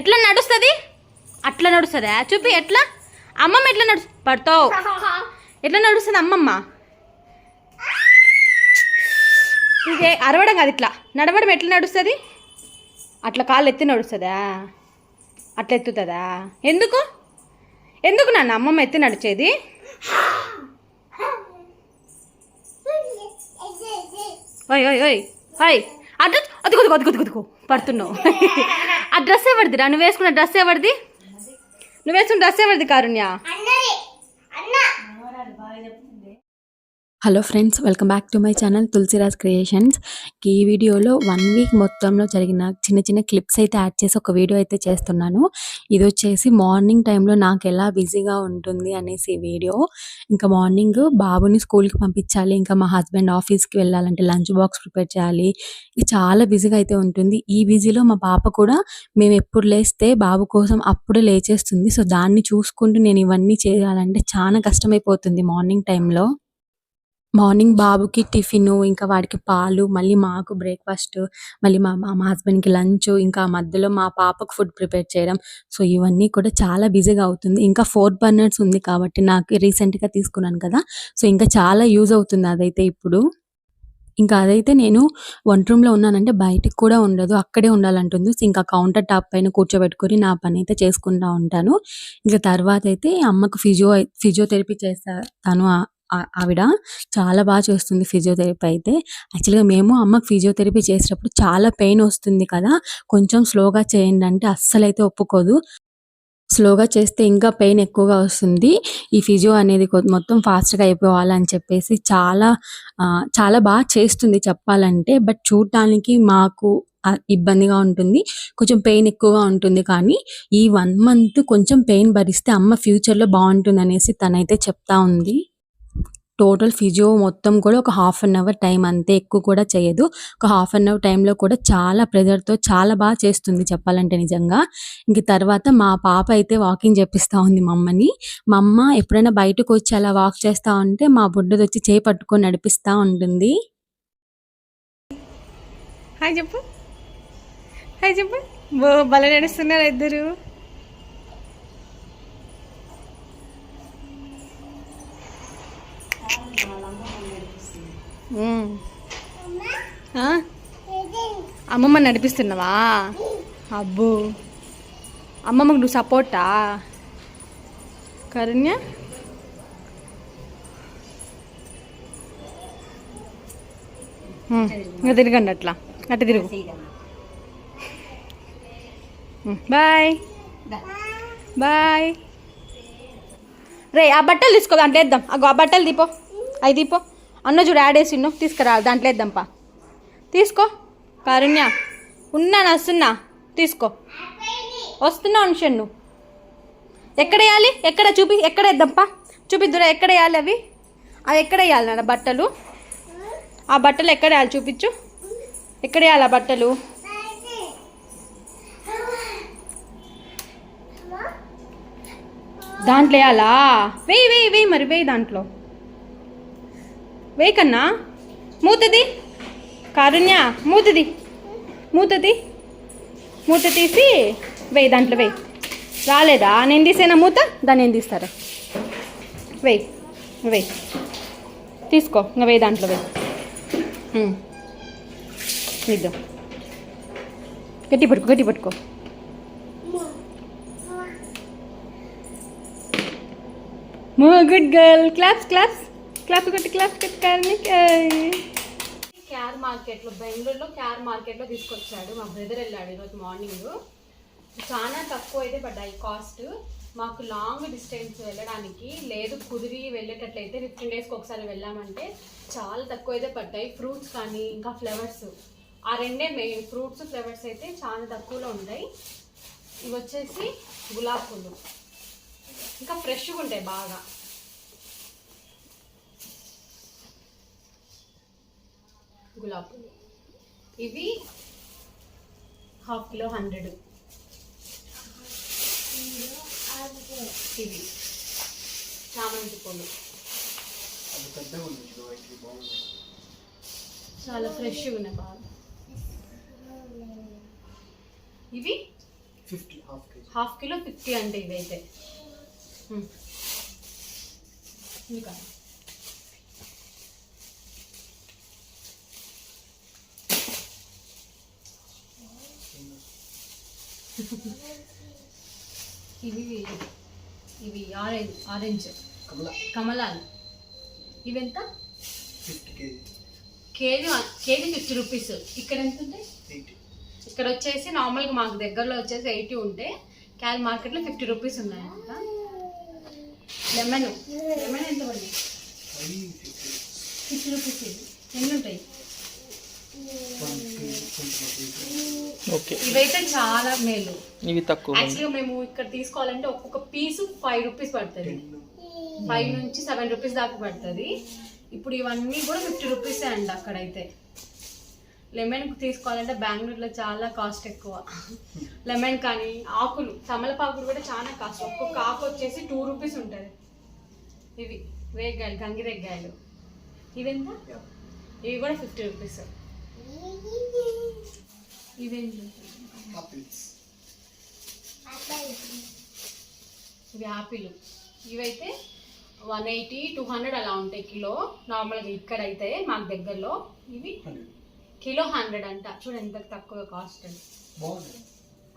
ఎట్లా నడుస్తుంది? అట్లా నడుస్తుందా? చూపి ఎట్లా? అమ్మమ్మ ఎట్లా నడు పడతావు. ఎట్లా నడుస్తుంది అమ్మమ్మ? ఇదే అరవడం కాదు ఇట్లా. నడవడం ఎట్లా నడుస్తుంది? అట్లా కాళ్ళు ఎత్తి నడుస్తుందా? అట్లా ఎత్తుతుందా? ఎందుకు? ఎందుకు నాన్న అమ్మమ్మ ఎత్తి నడిచేది? ఓయ్ ఓయ్ ఓయ్ ఓయ్. అడ్ర అదుగు అదుగు అదుగు అదుగు పడుతున్నావు. ఆ డ్రెస్ ఎవరిదిరా నువ్వు వేసుకున్న డ్రెస్ ఎవరిది? నువ్వు వేసుకున్న డ్రెస్ ఎవరిది Karunya? Hello friends welcome back to my channel Tulasiraj creations ఈ వీడియోలో వన్ వీక్ మొత్తంలో జరిగిన చిన్న చిన్న క్లిప్స్ అయితే యాడ్ చేసి ఒక వీడియో అయితే చేస్తున్నాను. ఇది వచ్చేసి మార్నింగ్ టైంలో నాకు ఎలా బిజీగా ఉంటుంది అనేసి వీడియో ఇంకా మార్నింగ్ బాబుని స్కూల్కి పంపించాలి ఇంకా మా హస్బెండ్ ఆఫీస్కి వెళ్ళాలంటే లంచ్ బాక్స్ ప్రిపేర్ చేయాలి. ఇది చాలా బిజీగా అయితే ఉంటుంది. ఈ బిజీలో మా పాప కూడా మేము ఎప్పుడు లేస్తే బాబు కోసం అప్పుడే లేచేస్తుంది. సో దాన్ని చూసుకుంటూ నేను ఇవన్నీ చేయాలంటే చాలా కష్టమైపోతుంది మార్నింగ్ టైంలో మార్నింగ్ బాబుకి టిఫిను ఇంకా వాడికి పాలు మళ్ళీ మాకు బ్రేక్ఫాస్ట్ మళ్ళీ మా మా హస్బెండ్కి లంచ్ ఇంకా మధ్యలో మా పాపకు ఫుడ్ ప్రిపేర్ చేయడం. సో ఇవన్నీ కూడా చాలా బిజీగా అవుతుంది. ఇంకా ఫోర్ బర్నర్స్ ఉంది కాబట్టి నాకు రీసెంట్గా తీసుకున్నాను కదా. సో ఇంకా చాలా యూజ్ అవుతుంది అదైతే ఇప్పుడు. ఇంకా అదైతే నేను వంట రూమ్లో ఉన్నానంటే బయటకు కూడా ఉండదు అక్కడే ఉండాలంటుంది. సో ఇంకా కౌంటర్ టాప్ పైన కూర్చోబెట్టుకొని నా పని అయితే చేసుకుంటా ఉంటాను. ఇంకా తర్వాత అయితే అమ్మకు ఫిజియో ఫిజియోథెరపీ చేస్తాను ఆవిడ చాలా బాగా చేస్తుంది ఫిజియోథెరపీ అయితే. యాక్చువల్గా మేము అమ్మకి ఫిజియోథెరపీ చేసేటప్పుడు చాలా పెయిన్ వస్తుంది కదా. కొంచెం స్లోగా చేయండి అంటే అస్సలైతే ఒప్పుకోదు. స్లోగా చేస్తే ఇంకా పెయిన్ ఎక్కువగా వస్తుంది. ఈ ఫిజియో అనేది మొత్తం ఫాస్ట్గా అయిపోవాలని చెప్పేసి చాలా చాలా బాగా చేస్తుంది చెప్పాలంటే. బట్ చూడటానికి మాకు ఇబ్బందిగా ఉంటుంది. కొంచెం పెయిన్ ఎక్కువగా ఉంటుంది కానీ ఈ వన్ మంత్ కొంచెం పెయిన్ భరిస్తే అమ్మ ఫ్యూచర్లో బాగుంటుంది అనేసి తనైతే చెప్తా ఉంది. టోటల్ ఫిజియో మొత్తం కూడా ఒక హాఫ్ అన్ అవర్ టైం అంతే ఎక్కువ కూడా చేయదు. ఒక హాఫ్ అన్ అవర్ టైంలో కూడా చాలా ప్రెజర్తో చాలా బాగా చేస్తుంది చెప్పాలంటే నిజంగా. ఇంక తర్వాత మా పాప అయితే వాకింగ్ చేపిస్తూ ఉంది మా అమ్మని. మా అమ్మ ఎప్పుడైనా బయటకు వచ్చి అలా వాక్ చేస్తూ ఉంటే మా బుడ్డది వచ్చి చేయి పట్టుకొని నడిపిస్తూ ఉంటుంది. హాయ్ చెప్పు. హాయ్ చెప్పు. బో నడుస్తున్నారు ఇద్దరు మ్మ్. ఆ? అమ్మమ్మ నడిపిస్తున్నావా? అబ్బో. అమ్మమ్మకు నువ్వు సపోర్టా? కరుణ్య. ఇంకా తిరగండి అట్లా. అట్లా తిరుగు. బాయ్. బాయ్. రే ఆ బట్టలు తీసుకో దాంట్లో వేద్దాం. అగో ఆ బట్టలు దీపో అవి దీపో. అన్న చూడు యాడ్ వేసిండు తీసుకురా దాంట్లో వేద్దాంపా. తీసుకో. కారుణ్య ఉన్నాను వస్తున్నా తీసుకో. వస్తున్నా అనుషన్ నువ్వు ఎక్కడ వేయాలి? ఎక్కడ చూపి ఎక్కడ వేద్దాంపా? చూపిద్దురా ఎక్కడ వేయాలి అవి? అవి ఎక్కడ వేయాలి నాన్న బట్టలు? ఆ బట్టలు ఎక్కడ వేయాలి చూపించు. ఎక్కడ వేయాలి ఆ బట్టలు? దాంట్లో వేయాలా? వేయి వేయి వేయి మరి వేయి దాంట్లో. వేకన్నా మూతది. కారుణ్య మూతది. మూతది. మూత తీసి వేయి దాంట్లో వేయి. రాలేదా? నేను తీసేనా మూత? దాన్ని ఏం తీస్తారా? వేయి. వేయి. తీసుకో. ఇంకా వేయి దాంట్లో వేయి. ఉమ్. ఇద్దాం. గట్టి పట్టుకో గట్టి పట్టుకో. Good girl. Claps claps. Clap కొట్టి క్లాప్ కొట్టి క్యార్ మార్కెట్లో బెంగళూరులో క్యార్ మార్కెట్లో తీసుకొచ్చాడు మా బ్రదర్ వెళ్ళాడు ఈరోజు మార్నింగ్ చాలా తక్కువ అయితే పడ్డాయి కాస్ట్ మాకు లాంగ్ డిస్టెన్స్ వెళ్ళడానికి లేదు కుదిరి వెళ్ళేటట్లయితే ఫిఫ్టీన్ డేస్కి ఒకసారి వెళ్ళామంటే చాలా తక్కువ అయితే పడ్డాయి. ఫ్రూట్స్ కానీ ఇంకా ఫ్లవర్స్ ఆ రెండే మెయిన్ ఫ్రూట్స్ ఫ్లవర్స్ అయితే చాలా తక్కువలో ఉంటాయి. ఇవి వచ్చేసి గులాబ్ పూలు. ఇంకా ఫ్రెష్గా ఉంటాయి బాగా. గులాబ్ పూలు ఇవి హాఫ్ కిలో హండ్రెడ్. ఇవి చామంతి పూలు. చాలా ఫ్రెష్గా ఉన్నాయి బాగా. ఇవి ఫిఫ్టీ హాఫ్ కిలో ఫిఫ్టీ అంటే ఇదైతే ఉమ్. ఇంకా ఇవి ఇవి ఆరెంజ్ ఆరెంజ్. కమల. కమలాలు. ఇవెంత? కేజీ. KG fifty rupees. ఇక్కడ ఎంత ఉంటాయి? ఇక్కడ వచ్చేసి నార్మల్గా మాకు దగ్గరలో వచ్చేసి ఎయిటీ ఉంటే క్యాల్ మార్కెట్లో ఫిఫ్టీ రూపీస్ ఉన్నాయంట లెమన్. లెమన్ ఎంత పడింది? ఫిఫ్టీ. రూపీస్ ఎన్ని ఉంటాయి? ఇవైతే చాలా మేలు. ఇవి తక్కువ యాక్చువల్గా మేము ఇక్కడ తీసుకోవాలంటే ఒక్కొక్క పీసు ఫైవ్ రూపీస్ పడుతుంది. ఫైవ్ నుంచి సెవెన్ రూపీస్ దాకా పడుతుంది. ఇప్పుడు ఇవన్నీ కూడా ఫిఫ్టీ రూపీసే అండి అక్కడైతే. లెమన్ తీసుకోవాలంటే బెంగళూరులో చాలా కాస్ట్ ఎక్కువ. లెమన్ కానీ ఆకులు తమలపాకులు కూడా చాలా కాస్ట్ ఒక్కొక్క ఆకు వచ్చేసి టూ రూపీస్ ఉంటుంది. ఇవి రేగ్గాయలు గంగిరేగ్గాయలు. ఇవెంత ఇవి కూడా ఫిఫ్టీ రూపీస్ ఇవేంటి? ఆపిల్స్ ఇవి ఆపిల్. ఇవైతే వన్ ఎయిటీ టూ హండ్రెడ్ అలా ఉంటాయి కిలో. నార్మల్గా ఇక్కడైతే మాకు దగ్గరలో ఇవి కిలో హండ్రెడ్ అంట. చూడు ఎంత తక్కువ కాస్ట్ బాగుంది.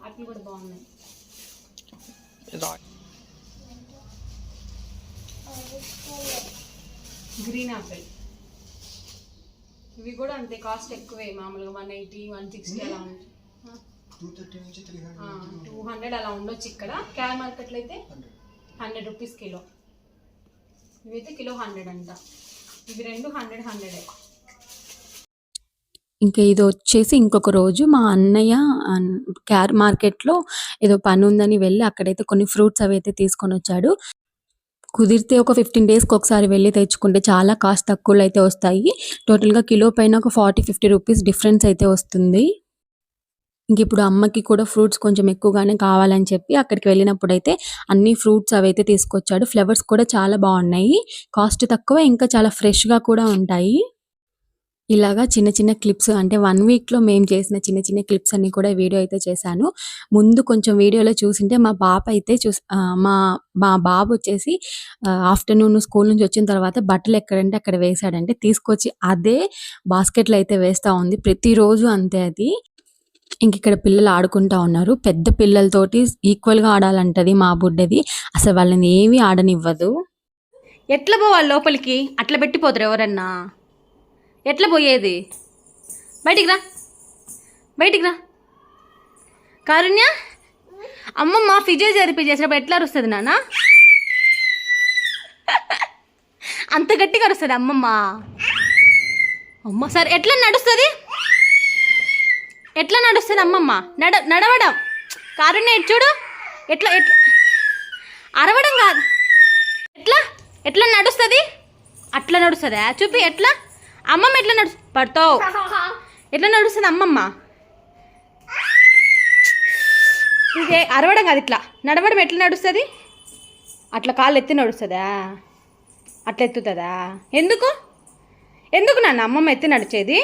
ఆపిల్ కూడా బాగున్నాయి. Green apple. ఇవి కూడా అంతే కాస్ట్ ఎక్కువే మామూలుగా వన్ ఎయిటీ వన్ సిక్స్టీ అలా ఉంటాయి. టూ హండ్రెడ్ అలా ఉండొచ్చు ఇక్కడ. క్యాల్ మార్కెట్లో అయితే హండ్రెడ్ రూపీస్ కిలో ఇవైతే కిలో హండ్రెడ్ అంట. ఇవి రెండు హండ్రెడ్ హండ్రెడే ఇంకా ఇది వచ్చేసి ఇంకొక రోజు మా అన్నయ్య అన్- క్యార్ మార్కెట్లో ఏదో పని ఉందని వెళ్ళి అక్కడైతే కొన్ని ఫ్రూట్స్ అవి అయితే తీసుకొని వచ్చాడు. కుదిరితే ఒక ఫిఫ్టీన్ డేస్కి ఒకసారి వెళ్ళి తెచ్చుకుంటే చాలా కాస్ట్ తక్కువలో అయితే వస్తాయి టోటల్గా కిలో పైన ఒక ఫార్టీ ఫిఫ్టీ రూపీస్ డిఫరెన్స్ అయితే వస్తుంది. ఇంక ఇప్పుడు అమ్మకి కూడా ఫ్రూట్స్ కొంచెం ఎక్కువగానే కావాలని చెప్పి అక్కడికి వెళ్ళినప్పుడు అయితే అన్ని ఫ్రూట్స్ అవి అయితే తీసుకొచ్చాడు. ఫ్లవర్స్ కూడా చాలా బాగున్నాయి. కాస్ట్ తక్కువ ఇంకా చాలా ఫ్రెష్గా కూడా ఉంటాయి. ఇలాగా చిన్న చిన్న క్లిప్స్ అంటే వన్ వీక్లో మేము చేసిన చిన్న చిన్న క్లిప్స్ అన్నీ కూడా వీడియో అయితే చేశాను. ముందు కొంచెం వీడియోలో చూసింటే మా బాబు అయితే చూసి మా మా బాబు వచ్చేసి ఆఫ్టర్నూన్ స్కూల్ నుంచి వచ్చిన తర్వాత బట్టలు ఎక్కడంటే అక్కడ వేసాడంటే తీసుకొచ్చి అదే బాస్కెట్లో అయితే వేస్తూ ఉంది. ప్రతిరోజు అంతే అది. ఇంక ఇక్కడ పిల్లలు ఆడుకుంటా ఉన్నారు. పెద్ద పిల్లలతోటి ఈక్వల్గా ఆడాలంటది మా బుడ్డది. అసలు వాళ్ళని ఏమీ ఆడనివ్వదు. ఎట్లా పోవాలి లోపలికి? అట్లా పెట్టిపోతారు ఎవరన్నా? ఎట్లా పోయేది? బయటికి రా. బయటికి రా. కారుణ్య అమ్మమ్మ ఫిజియోథెరపీ చేసినప్పుడు ఎట్లా అరుస్తుంది నాన్న? అంత గట్టిగా అరుస్తుంది అమ్మమ్మ. అమ్మ సరే ఎట్లా నడుస్తుంది? ఎట్లా నడుస్తుంది అమ్మమ్మ? నడ నడవడం. కారుణ్య చూడు. ఎట్లా ఎట్లా? అరవడం కాదు. ఎట్లా? ఎట్లా నడుస్తుంది? అట్లా నడుస్తుందా? చూపి ఎట్లా? అమ్మమ్మ ఎట్లా నడు పడతావు? ఎట్లా నడుస్తుంది అమ్మమ్మ? ఇదే అరవడం కాదు ఇట్లా. నడవడం ఎట్లా నడుస్తుంది? అట్లా కాళ్ళు ఎత్తి నడుస్తుందా? అట్లా ఎత్తుతుందా? ఎందుకు? ఎందుకు నాన్న అమ్మమ్మ ఎత్తి నడిచేది?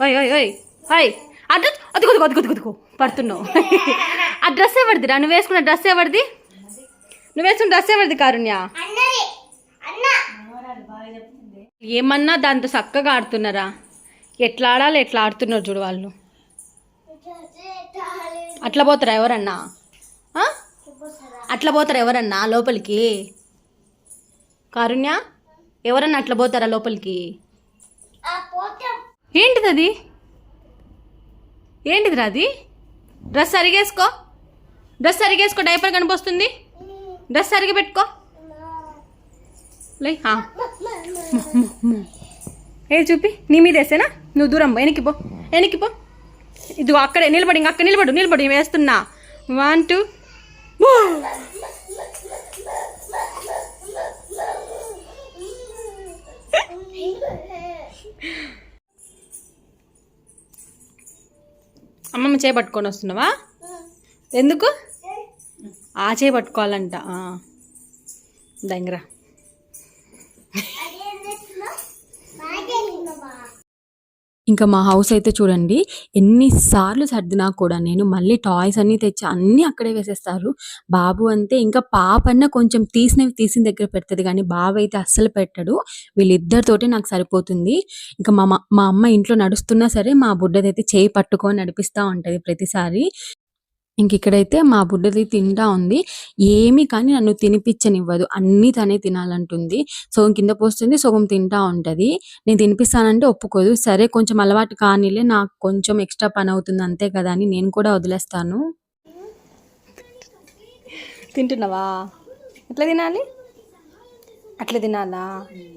ఓయ్ ఓయ్ ఓయ్ ఓయ్. అడ్ర అదుగు అదుగు అదుగు అదుగు పడుతున్నావు. ఆ డ్రెస్ ఎవరిదిరా నువ్వు వేసుకున్న డ్రెస్ ఎవరిది? నువ్వు వేసుకున్న డ్రెస్ ఎవరిది కారుణ్య? ఏమన్నా దాంతో చక్కగా ఆడుతున్నారా? ఎట్లా ఆడాలి ఎట్లా ఆడుతున్నారు చూడు వాళ్ళు. అట్లా పోతారా ఎవరన్నా? అట్లా పోతారా ఎవరన్నా లోపలికి? కారుణ్య ఎవరన్నా అట్లా పోతారా లోపలికి? ఏంటిది అది? ఏంటిదిరా అది? డ్రెస్ అరిగేసుకో. డ్రెస్ అరిగేసుకో డైపర్ కనిపిస్తుంది. డ్రెస్ అరిగి పెట్టుకో. లే. ఏ చూపి. నీ మీద వేసేనా? నువ్వు దూరం పో, వెనక్కి పో. వెనక్కి పో. ఇది అక్కడే నిలబడి ఇంక అక్కడ నిలబడు నిలబడి వేస్తున్నా. వన్ టూ అమ్మమ్మ చేయి పట్టుకొని వస్తున్నావా? ఎందుకు? ఆ చేయి పట్టుకోవాలంట. దగ్గర ఇంకా మా హౌస్ అయితే చూడండి ఎన్నిసార్లు సర్దినా కూడా నేను మళ్ళీ టాయ్స్ అన్నీ తెచ్చి అన్నీ అక్కడే వేసేస్తారు. బాబు అంతే ఇంకా పాప అన్న కొంచెం తీసినవి తీసిన దగ్గర పెడుతుంది కానీ బాబు అయితే అస్సలు పెట్టడు. వీళ్ళిద్దరితోటే నాకు సరిపోతుంది. ఇంకా మా మా అమ్మ ఇంట్లో నడుస్తున్నా సరే మా బుడ్డదైతే చేయి పట్టుకొని నడిపిస్తూ ఉంటుంది ప్రతిసారి. ఇంక ఇక్కడైతే మా బుడ్డది తింటా ఉంది. ఏమి కానీ నన్ను తినిపించనివ్వదు అన్నీ తనే తినాలంటుంది. సగం కింద పోస్తుంది సగం తింటా ఉంటుంది. నేను తినిపిస్తానంటే ఒప్పుకోదు. సరే కొంచెం అలవాటు కానీలే నాకు కొంచెం ఎక్స్ట్రా పని అవుతుంది అంతే కదా అని నేను కూడా వదిలేస్తాను. తింటున్నావా? ఎట్లా తినాలి? అట్లా తినాలా?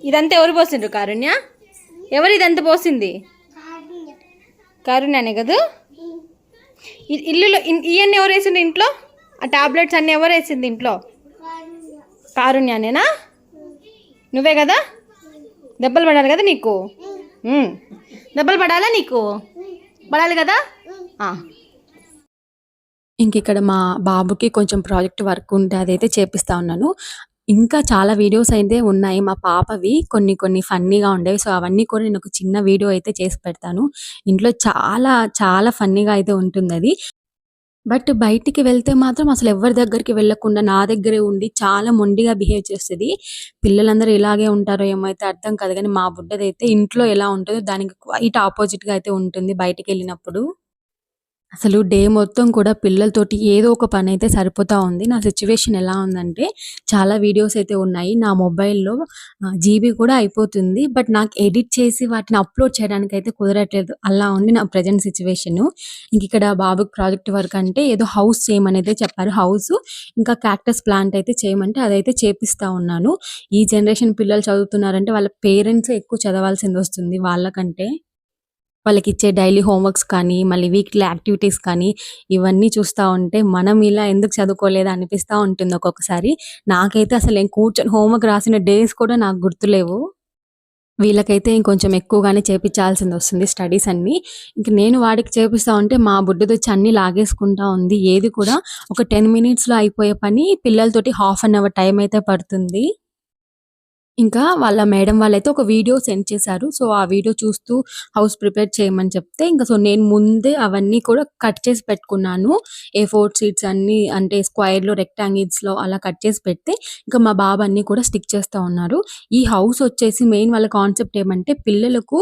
ఇదంతా ఎవరు పోసిండ్రు కారుణ్య? ఎవరు ఇదంతా పోసింది? కారుణ్యనే కదా? ఇల్లులో ఇవన్నీ ఎవరు వేసింది ఇంట్లో? ఆ టాబ్లెట్స్ అన్నీ ఎవరు వేసింది ఇంట్లో? కారుణ్యానేనా? నువ్వే కదా? దెబ్బలు పడాలి కదా నీకు? దెబ్బలు పడాలా నీకు? పడాలి కదా? ఇంక ఇక్కడ మా బాబుకి కొంచెం ప్రాజెక్ట్ వర్క్ ఉంటే అదైతే చేపిస్తా ఉన్నాను. ఇంకా చాలా వీడియోస్ అయితే ఉన్నాయి మా పాపవి. కొన్ని కొన్ని ఫన్నీగా ఉండేవి. సో అవన్నీ కూడా నేను ఒక చిన్న వీడియో అయితే చేసి పెడతాను. ఇంట్లో చాలా చాలా ఫన్నీగా అయితే ఉంటుంది అది బట్ బయటికి వెళ్తే మాత్రం అసలు ఎవరి దగ్గరికి వెళ్ళకుండా నా దగ్గరే ఉండి చాలా మొండిగా బిహేవ్ చేస్తుంది. పిల్లలందరూ ఇలాగే ఉంటారో ఏమైతే అర్థం కాదు. కానీ మా బుడ్డదైతే ఇంట్లో ఎలా ఉంటుందో దానికి క్వైట్ ఆపోజిట్గా అయితే ఉంటుంది బయటికి వెళ్ళినప్పుడు. అసలు డే మొత్తం కూడా పిల్లలతోటి ఏదో ఒక పని అయితే సరిపోతా ఉంది. నా సిచ్యువేషన్ ఎలా ఉందంటే చాలా వీడియోస్ అయితే ఉన్నాయి. నా మొబైల్లో జీబీ కూడా అయిపోతుంది. బట్ నాకు ఎడిట్ చేసి వాటిని అప్లోడ్ చేయడానికి అయితే కుదరట్లేదు. అలా ఉంది నా ప్రజెంట్ సిచ్యువేషను. ఇంక ఇక్కడ బాబుకి ప్రాజెక్ట్ వర్క్ అంటే ఏదో హౌస్ చేయమని అయితే చెప్పారు. హౌస్ ఇంకా క్యాక్టస్ ప్లాంట్ అయితే చేయమంటే అదైతే చేపిస్తా ఉన్నాను. ఈ జనరేషన్ పిల్లలు చదువుతున్నారంటే వాళ్ళ పేరెంట్స్ ఎక్కువ చదవాల్సింది వస్తుంది వాళ్ళకంటే. వాళ్ళకి ఇచ్చే డైలీ హోంవర్క్స్ కానీ మళ్ళీ వీక్లీ యాక్టివిటీస్ కానీ ఇవన్నీ చూస్తూ ఉంటే మనం ఇలా ఎందుకు చదువుకోలేదు అనిపిస్తూ ఉంటుంది ఒక్కొక్కసారి. నాకైతే అసలు నేను కూర్చొని హోంవర్క్ రాసిన డేస్ కూడా నాకు గుర్తులేవు. వీళ్ళకైతే ఇంకొంచెం ఎక్కువగానే చేపించాల్సింది వస్తుంది స్టడీస్ అన్ని. ఇంక నేను వాడికి చేపిస్తా ఉంటే మా బుడ్డది వచ్చి అన్ని లాగేసుకుంటా ఉంది. ఏది కూడా ఒక టెన్ మినిట్స్లో అయిపోయే పని పిల్లలతోటి హాఫ్ అన్ అవర్ టైం అయితే పడుతుంది. ఇంకా వాళ్ళ మేడం వాళ్ళైతే ఒక వీడియో సెండ్ చేశారు. సో ఆ వీడియో చూస్తూ హౌస్ ప్రిపేర్ చేయమని చెప్తే ఇంకా సో నేను ముందే అవన్నీ కూడా కట్ చేసి పెట్టుకున్నాను. ఏ ఫోర్ సీట్స్ అన్ని అంటే స్క్వైర్లో లో రెక్టాంగిల్స్లో అలా కట్ చేసి పెడితే ఇంకా మా బాబు అన్ని కూడా స్టిక్ చేస్తా ఉన్నారు. ఈ హౌస్ వచ్చేసి మెయిన్ వాళ్ళ కాన్సెప్ట్ ఏమంటే పిల్లలకు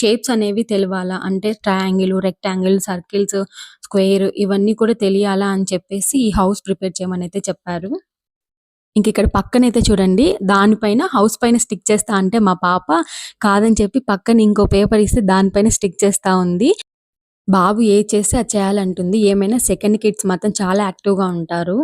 షేప్స్ అనేవి తెలియాలా? అంటే ట్రయాంగిల్ రెక్టాంగిల్ సర్కిల్స్ స్క్వేర్ ఇవన్నీ కూడా తెలియాలా అని చెప్పేసి ఈ హౌస్ ప్రిపేర్ చేయమని అయితే చెప్పారు. ఇంక ఇక్కడ పక్కనైతే చూడండి దానిపైన హౌస్ పైన స్టిక్ చేస్తా అంటే మా పాప కాదని చెప్పి పక్కన ఇంకో పేపర్ ఇస్తే దానిపైన స్టిక్ చేస్తా ఉంది. బాబు ఏ చేస్తే అది చేయాలంటుంది. ఏమైనా సెకండ్ కిడ్స్ మాత్రం చాలా యాక్టివ్గా ఉంటారు.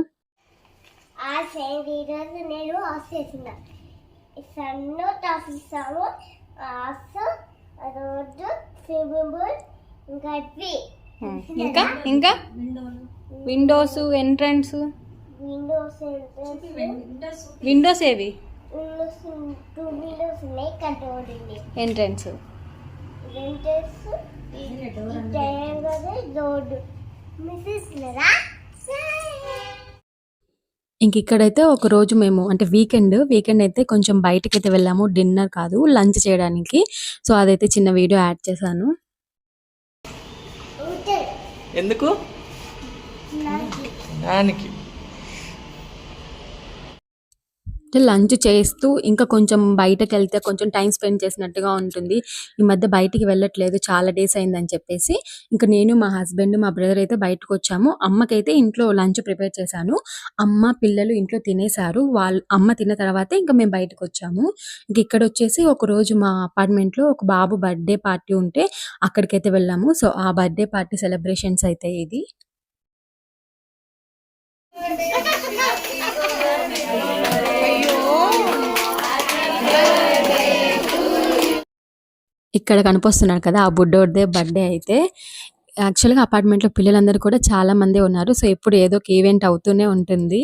ఇంకా ఇంకా? Windows entrance? విండోస్ విండోస్ ఏవి? విండోస్ టూ విండోస్ ఉన్నాయి ఉంది. ఎంట్రన్స్ మిస్సెస్ ఇంక ఇక్కడైతే ఒక రోజు మేము అంటే వీకెండ్ వీకెండ్ అయితే కొంచెం బయటకి అయితే వెళ్ళాము. డిన్నర్ కాదు లంచ్ చేయడానికి. సో అదైతే చిన్న వీడియో యాడ్ చేశాను. ఎందుకు? దానికి అంటే లంచ్ చేస్తూ ఇంకా కొంచెం బయటకు వెళ్తే కొంచెం టైం స్పెండ్ చేసినట్టుగా ఉంటుంది. ఈ మధ్య బయటికి వెళ్ళట్లేదు చాలా డేస్ అయిందని చెప్పేసి. ఇంకా నేను మా హస్బెండ్ మా బ్రదర్ అయితే బయటకు వచ్చాము. అమ్మకైతే ఇంట్లో లంచ్ ప్రిపేర్ చేశాను. అమ్మ పిల్లలు ఇంట్లో తినేశారు. వాళ్ళు అమ్మ తిన్న తర్వాత ఇంకా మేము బయటకు వచ్చాము. ఇంక ఇక్కడ వచ్చేసి ఒక రోజు మా అపార్ట్మెంట్లో ఒక బాబు బర్త్డే పార్టీ ఉంటే అక్కడికైతే వెళ్ళాము. సో ఆ బర్త్డే పార్టీ సెలబ్రేషన్స్ అయితే ఇది. ఇక్కడ కనిపిస్తున్నారు కదా ఆ బుడ్డోడిదే బర్త్డే అయితే. యాక్చువల్గా అపార్ట్మెంట్లో పిల్లలందరూ కూడా చాలామంది ఉన్నారు. సో ఎప్పుడు ఏదో ఒక ఈవెంట్ అవుతూనే ఉంటుంది.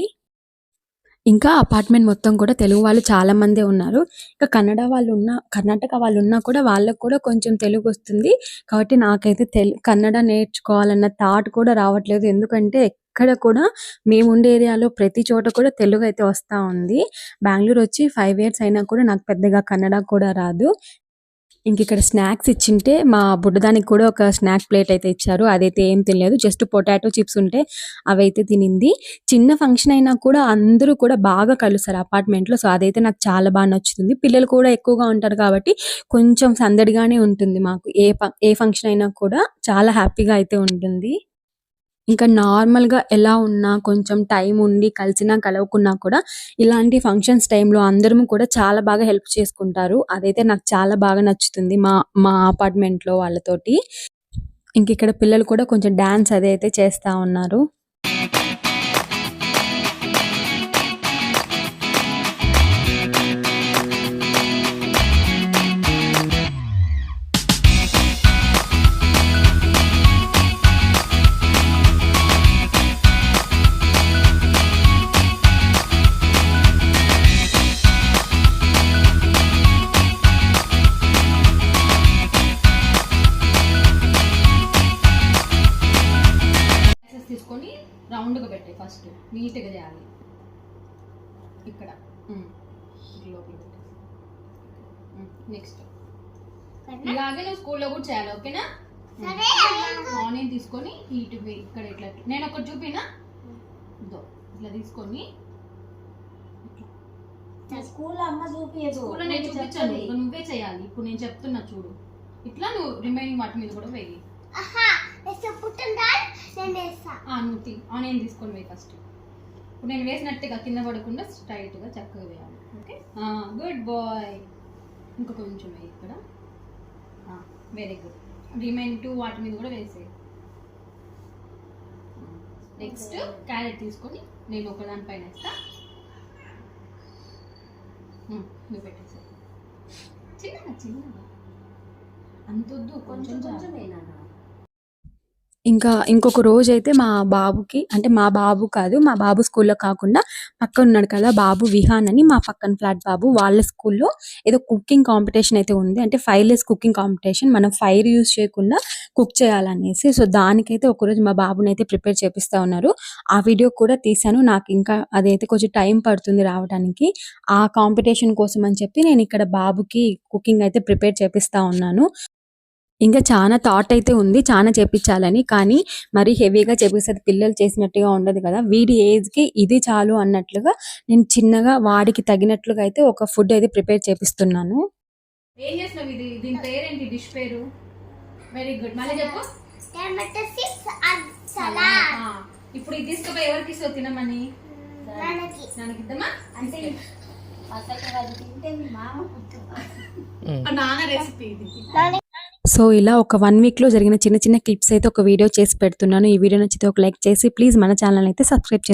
ఇంకా అపార్ట్మెంట్ మొత్తం కూడా తెలుగు వాళ్ళు చాలామంది ఉన్నారు. ఇంకా కన్నడ వాళ్ళు ఉన్న కర్ణాటక వాళ్ళు ఉన్నా కూడా వాళ్ళకు కూడా కొంచెం తెలుగు వస్తుంది. కాబట్టి నాకైతే తెలు కన్నడ నేర్చుకోవాలన్న థాట్ కూడా రావట్లేదు. ఎందుకంటే ఎక్కడ కూడా మేము ఉండే ఏరియాలో ప్రతి చోట కూడా తెలుగు అయితే వస్తూ ఉంది. బెంగళూరు వచ్చి ఫైవ్ ఇయర్స్ అయినా కూడా నాకు పెద్దగా కన్నడ కూడా రాదు. ఇంక ఇక్కడ స్నాక్స్ ఇచ్చింటే మా బుడ్డదానికి కూడా ఒక స్నాక్ ప్లేట్ అయితే ఇచ్చారు. అదైతే ఏం తినలేదు. జస్ట్ పొటాటో చిప్స్ ఉంటే అవైతే తినింది. చిన్న ఫంక్షన్ అయినా కూడా అందరూ కూడా బాగా కలుస్తారు అపార్ట్మెంట్లో. సో అదైతే నాకు చాలా బాగా నచ్చుతుంది. పిల్లలు కూడా ఎక్కువగా ఉంటారు కాబట్టి కొంచెం సందడిగానే ఉంటుంది మాకు. ఏ ఏ ఫంక్షన్ అయినా కూడా చాలా హ్యాపీగా అయితే ఉంటుంది. ఇంకా నార్మల్గా ఎలా ఉన్నా కొంచెం టైం ఉండి కలిసినా కలవకున్నా కూడా ఇలాంటి ఫంక్షన్స్ టైంలో అందరం కూడా చాలా బాగా హెల్ప్ చేసుకుంటారు. అదైతే నాకు చాలా బాగా నచ్చుతుంది మా మా అపార్ట్మెంట్లో వాళ్ళతోటి. ఇంక ఇక్కడ పిల్లలు కూడా కొంచెం డాన్స్ అదే అయితే చేస్తా ఉన్నారు. ఇక్కడ. నెక్స్ట్ ఇలాగే నువ్వు స్కూల్లో కూడా చేయాలి ఓకేనా? సరే ఆనియన్ తీసుకొని ఇటు వే- ఇక్కడ ఇట్లా నేను ఒకటి చూపినా? ఇదో ఇట్లా తీసుకొని స్కూల్ అమ్మ చూపించదు స్కూల్లో నేను చూపించాను. ఇక నువ్వే చేయాలి. ఇప్పుడు నేను చెప్తున్నా చూడు. ఇట్లా నువ్వు రిమైనింగ్ వాటి మీద కూడా వేయి ఆనియన్ తీసుకొని వేయి ఫస్ట్ ఇప్పుడు నేను వేసినట్టుగా కింద పడకుండా స్ట్రైట్గా చక్కగా వేయాలి. ఓకే? Good boy. ఇంకా కొంచెం వేయి ఇక్కడ. Very good. రిమైన్ టూ వాటి మీద కూడా వేసేయి. నెక్స్ట్ క్యారెట్ తీసుకొని నేను ఒక దానిపైన వేస్తా. నువ్వు పెట్టేసే చిన్నగా చిన్నగా. అంతొద్దు కొంచెం చాలు. ఇంకా ఇంకొక రోజు అయితే మా బాబుకి అంటే మా బాబు కాదు మా బాబు స్కూల్లో కాకుండా పక్కన ఉన్నాడు కదా బాబు విహాన్ అని మా పక్కన ఫ్లాట్ బాబు వాళ్ళ స్కూల్లో ఏదో కుకింగ్ కాంపిటీషన్ అయితే ఉంది. అంటే ఫైర్లెస్ కుకింగ్ కాంపిటీషన్ మనం ఫైర్ యూస్ చేయకుండా కుక్ చేయాలనేసి. సో దానికైతే ఒకరోజు మా బాబుని అయితే ప్రిపేర్ చేపిస్తా ఉన్నారు. ఆ వీడియో కూడా తీశాను. నాకు ఇంకా అదైతే కొంచెం టైం పడుతుంది రావడానికి ఆ కాంపిటీషన్ కోసం అని చెప్పి నేను ఇక్కడ బాబుకి కుకింగ్ అయితే ప్రిపేర్ చేపిస్తా ఉన్నాను. ఇంకా చాలా థాట్ అయితే ఉంది చాలా చేపించాలని. కానీ మరి హెవీగా చేపిస్తుంది పిల్లలు చేసినట్టుగా ఉండదు కదా. వీడి ఏజ్కి ఇది చాలు అన్నట్లుగా నేను చిన్నగా వాడికి తగినట్లుగా అయితే ఒక ఫుడ్ అయితే ప్రిపేర్ చేపిస్తున్నాను. ఏం చేస్తున్నావు ఇది? దీని పేరేంటి? డిష్ పేరు? వెరీ గుడ్ మళ్ళీ చెప్పు. టమాటో చిప్స్ సలాడ్ ఆ, ఇప్పుడు ఇది తీసుకుపోయి ఎవరికి ఇస్తావు? తినమని? అంటే నాన్న రెసిపీ ఇది. సో ఇలా ఒక వన్ వీక్లో జరిగిన చిన్న చిన్న క్లిప్స్ అయితే ఒక వీడియో చేసి పెడుతున్నాను. ఈ వీడియో నచ్చితే ఒక లైక్ చేసి ప్లీజ్ మన ఛానల్ అయితే సబ్స్క్రైబ్